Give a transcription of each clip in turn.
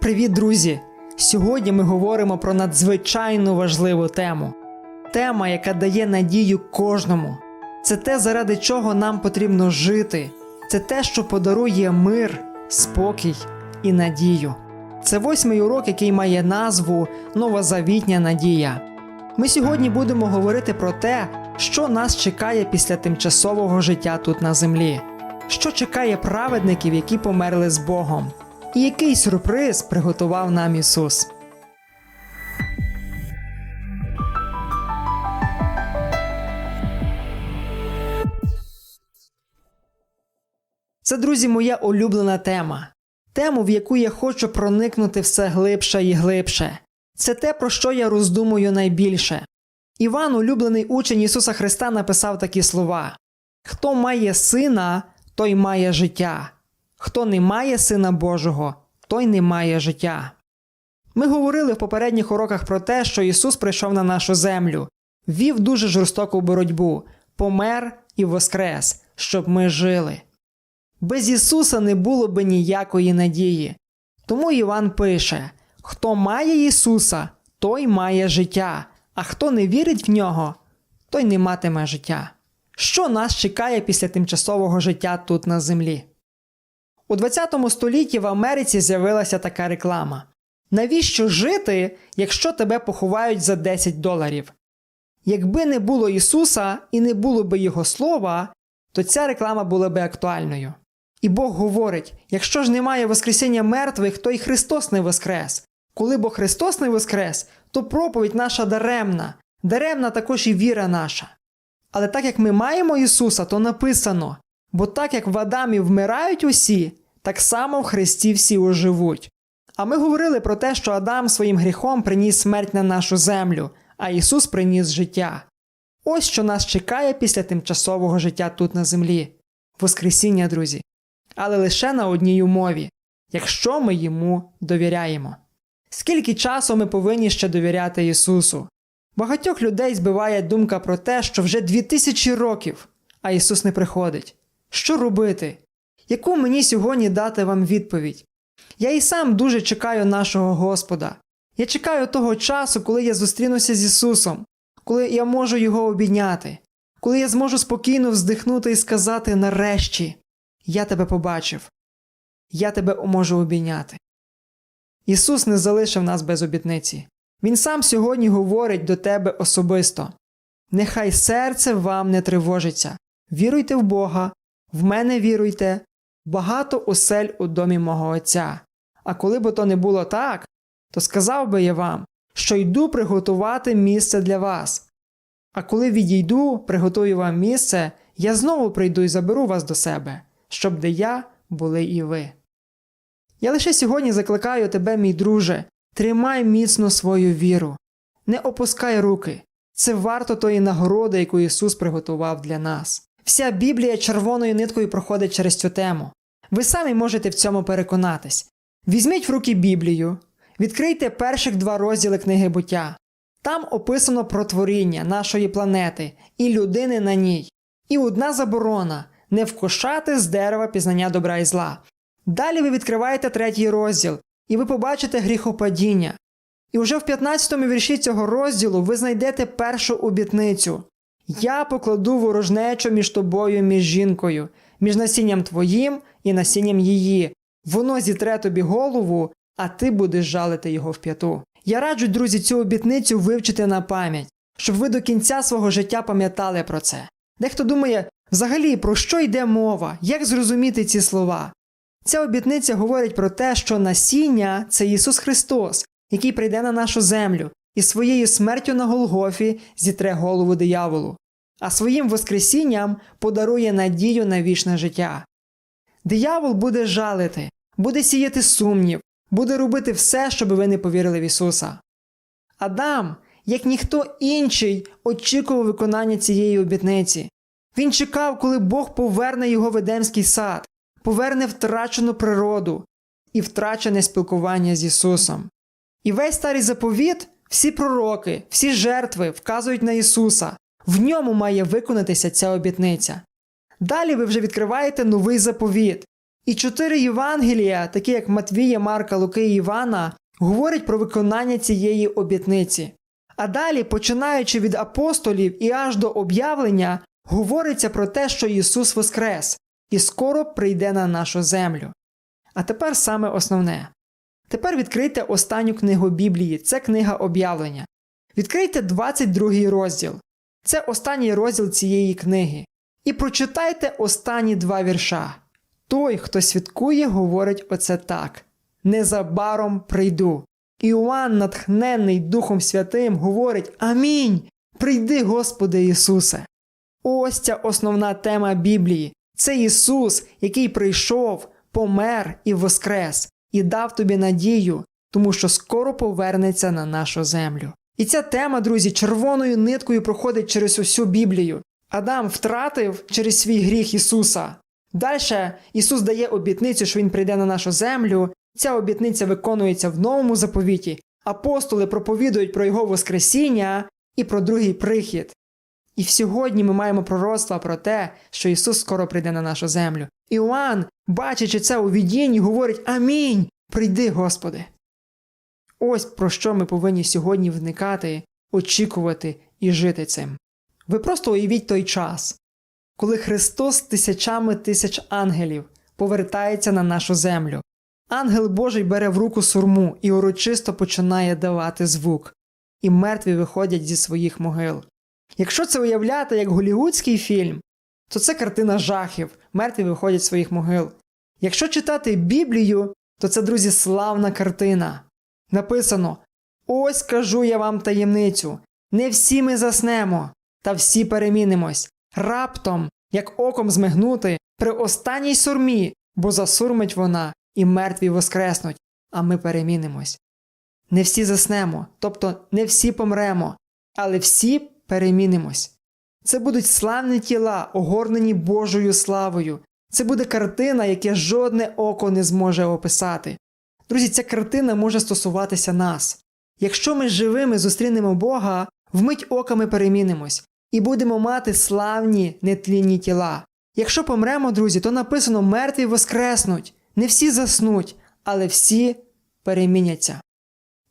Привіт, друзі! Сьогодні ми говоримо про надзвичайно важливу тему. Тема, яка дає надію кожному. Це те, заради чого нам потрібно жити. Це те, що подарує мир, спокій і надію. Це восьмий урок, який має назву Новозавітня надія. Ми сьогодні будемо говорити про те, що нас чекає після тимчасового життя тут на землі, що чекає праведників, які померли з Богом, і який сюрприз приготував нам Ісус. Це, друзі, моя улюблена тема. Тему, в яку я хочу проникнути все глибше і глибше. Це те, про що я роздумую найбільше. Іван, улюблений учень Ісуса Христа, написав такі слова: Хто має сина, той має життя. Хто не має сина Божого, той не має життя. Ми говорили в попередніх уроках про те, що Ісус прийшов на нашу землю, вів дуже жорстоку боротьбу, помер і воскрес, щоб ми жили. Без Ісуса не було би ніякої надії. Тому Іван пише: хто має Ісуса, той має життя, а хто не вірить в нього, той не матиме життя. Що нас чекає після тимчасового життя тут на землі? У 20 столітті в Америці з'явилася така реклама: навіщо жити, якщо тебе поховають за 10 доларів? Якби не було Ісуса і не було би Його слова, то ця реклама була би актуальною. І Бог говорить: якщо ж немає Воскресіння мертвих, то й Христос не воскрес. Коли бо Христос не воскрес, то проповідь наша даремна, даремна також і віра наша. Але так як ми маємо Ісуса, то написано: бо так як в Адамі вмирають усі, так само в Христі всі оживуть. А ми говорили про те, що Адам своїм гріхом приніс смерть на нашу землю, а Ісус приніс життя. Ось що нас чекає після тимчасового життя тут на землі Воскресіння, друзі. Але лише на одній умові, якщо ми йому довіряємо. Скільки часу ми повинні ще довіряти Ісусу? Багатьох людей збиває думка про те, що вже дві тисячі років, а Ісус не приходить. Що робити? Яку мені сьогодні дати вам відповідь? Я і сам дуже чекаю нашого Господа. Я чекаю того часу, коли я зустрінуся з Ісусом, коли я можу Його обійняти, коли я зможу спокійно вздихнути і сказати нарешті, я тебе побачив, я тебе можу обійняти. Ісус не залишив нас без обітниці. Він сам сьогодні говорить до тебе особисто. Нехай серце вам не тривожиться. Віруйте в Бога, в мене віруйте, багато осель у домі мого Отця. А коли б то не було так, то сказав би я вам, що йду приготувати місце для вас. А коли відійду, приготую вам місце, я знову прийду і заберу вас до себе, щоб де я були і ви. Я лише сьогодні закликаю тебе, мій друже, тримай міцно свою віру, не опускай руки. Це варто тої нагороди, яку Ісус приготував для нас. Вся Біблія червоною ниткою проходить через цю тему. Ви самі можете в цьому переконатись. Візьміть в руки Біблію, відкрийте перших два розділи книги буття. Там описано про творіння нашої планети і людини на ній. І одна заборона не вкушати з дерева пізнання добра і зла. Далі ви відкриваєте третій розділ, і ви побачите гріхопадіння. І вже в 15-му вірші цього розділу ви знайдете першу обітницю Я покладу ворожнечу між тобою між жінкою, між насінням твоїм і насінням її. Воно зітре тобі голову, а ти будеш жалити його в п'яту. Я раджу, друзі, цю обітницю вивчити на пам'ять, щоб ви до кінця свого життя пам'ятали про це. Дехто думає, взагалі, про що йде мова, як зрозуміти ці слова. Ця обітниця говорить про те, що насіння це Ісус Христос, який прийде на нашу землю і своєю смертю на Голгофі зітре голову дияволу, а своїм Воскресінням подарує надію на вічне життя. Диявол буде жалити, буде сіяти сумнів, буде робити все, щоб ви не повірили в Ісуса. Адам, як ніхто інший, очікував виконання цієї обітниці. Він чекав, коли Бог поверне його в Едемський сад, поверне втрачену природу і втрачене спілкування з Ісусом. І весь старий заповіт, всі пророки, всі жертви вказують на Ісуса. В ньому має виконатися ця обітниця. Далі ви вже відкриваєте новий заповіт, І чотири Євангелія, такі як Матвія, Марка, Луки і Івана, говорять про виконання цієї обітниці. А далі, починаючи від апостолів і аж до об'явлення, говориться про те, що Ісус Воскрес і скоро прийде на нашу землю. А тепер саме основне. Тепер відкрийте останню книгу Біблії, це книга об'явлення. Відкрийте 22 розділ. Це останній розділ цієї книги. І прочитайте останні два вірша. Той, хто святкує, говорить оце так: Незабаром прийду. Іоанн, натхненний Духом Святим, говорить Амінь. Прийди, Господи Ісусе. Ось ця основна тема Біблії. Це Ісус, який прийшов, помер і воскрес, і дав тобі надію, тому що скоро повернеться на нашу землю. І ця тема, друзі, червоною ниткою проходить через усю Біблію. Адам втратив через свій гріх Ісуса. Далі Ісус дає обітницю, що Він прийде на нашу землю. Ця обітниця виконується в новому заповіті. Апостоли проповідують про Його Воскресіння і про другий прихід. І сьогодні ми маємо пророцтва про те, що Ісус скоро прийде на нашу землю. Іоанн, бачачи це у відінні, говорить Амінь. Прийди, Господи. Ось про що ми повинні сьогодні вникати, очікувати і жити цим. Ви просто уявіть той час, коли Христос з тисячами тисяч ангелів повертається на нашу землю. Ангел Божий бере в руку сурму і урочисто починає давати звук, і мертві виходять зі своїх могил. Якщо це уявляти як голівудський фільм, то це картина жахів, мертві виходять з своїх могил. Якщо читати Біблію, то це, друзі, славна картина. Написано: Ось кажу я вам таємницю: не всі ми заснемо, та всі перемінимось, раптом, як оком змигнути, при останній сурмі, бо засурмить вона, і мертві воскреснуть, а ми перемінимось. Не всі заснемо, тобто не всі помремо, але всі перемінимось. Це будуть славні тіла, огорнені Божою славою. Це буде картина, яке жодне око не зможе описати. Друзі, ця картина може стосуватися нас. Якщо ми живими зустрінемо Бога, вмить ока ми перемінимось і будемо мати славні нетлінні тіла. Якщо помремо, друзі, то написано мертві воскреснуть. Не всі заснуть, але всі переміняться.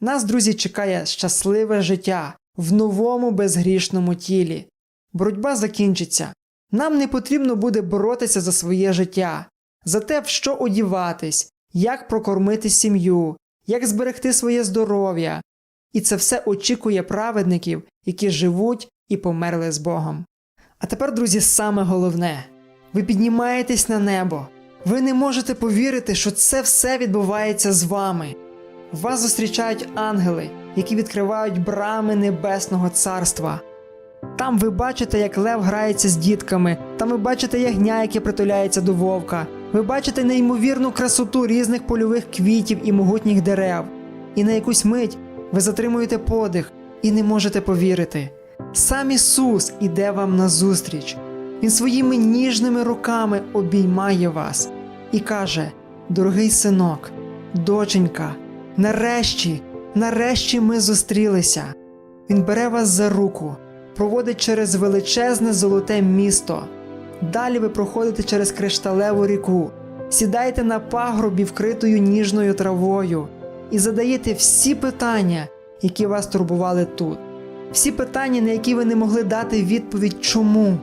Нас, друзі, чекає щасливе життя в новому безгрішному тілі. Боротьба закінчиться. Нам не потрібно буде боротися за своє життя, за те, в що одіватись, як прокормити сім'ю, як зберегти своє здоров'я. І це все очікує праведників, які живуть і померли з Богом. А тепер, друзі, саме головне ви піднімаєтесь на небо. Ви не можете повірити, що це все відбувається з вами. Вас зустрічають ангели, які відкривають брами Небесного Царства. Там ви бачите, як лев грається з дітками, там ви бачите ягня, яке притуляється до вовка. Ви бачите неймовірну красоту різних польових квітів і могутніх дерев. І на якусь мить ви затримуєте подих і не можете повірити. Сам Ісус іде вам назустріч. Він своїми ніжними руками обіймає вас і каже: Дорогий синок, доченька, нарешті, нарешті ми зустрілися. Він бере вас за руку, проводить через величезне золоте місто. Далі ви проходите через кришталеву ріку, сідаєте на пагорбі, вкритою ніжною травою, і задаєте всі питання, які вас турбували тут, всі питання, на які ви не могли дати відповідь чому.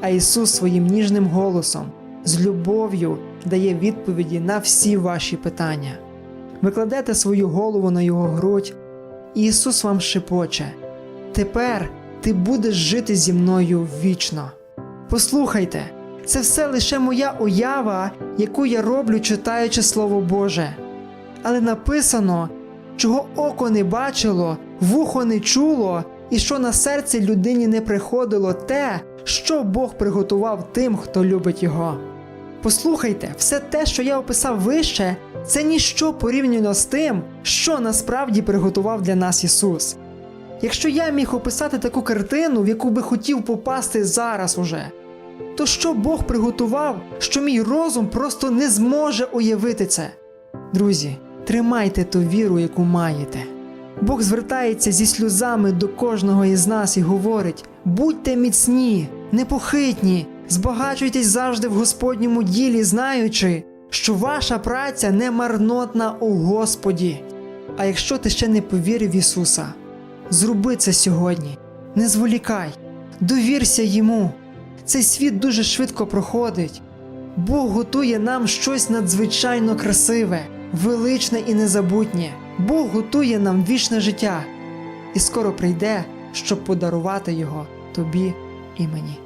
А Ісус своїм ніжним голосом, з любов'ю дає відповіді на всі ваші питання. Ви кладете свою голову на Його грудь, і Ісус вам шепоче: Тепер ти будеш жити зі мною вічно. Послухайте, це все лише моя уява, яку я роблю, читаючи Слово Боже. Але написано, чого око не бачило, вухо не чуло, і що на серце людині не приходило те, що Бог приготував тим, хто любить його. Послухайте, все те, що я описав вище, це ніщо порівняно з тим, що насправді приготував для нас Ісус. Якщо я міг описати таку картину, в яку би хотів попасти зараз уже, то що Бог приготував, що мій розум просто не зможе уявити це? Друзі, тримайте ту віру, яку маєте. Бог звертається зі сльозами до кожного із нас і говорить: будьте міцні, непохитні, збагачуйтесь завжди в Господньому ділі, знаючи, що ваша праця не марнотна у Господі. А якщо ти ще не повірив в Ісуса, зроби це сьогодні, не зволікай, довірся Йому. Цей світ дуже швидко проходить. Бог готує нам щось надзвичайно красиве, величне і незабутнє. Бог готує нам вічне життя і скоро прийде, щоб подарувати його тобі і мені.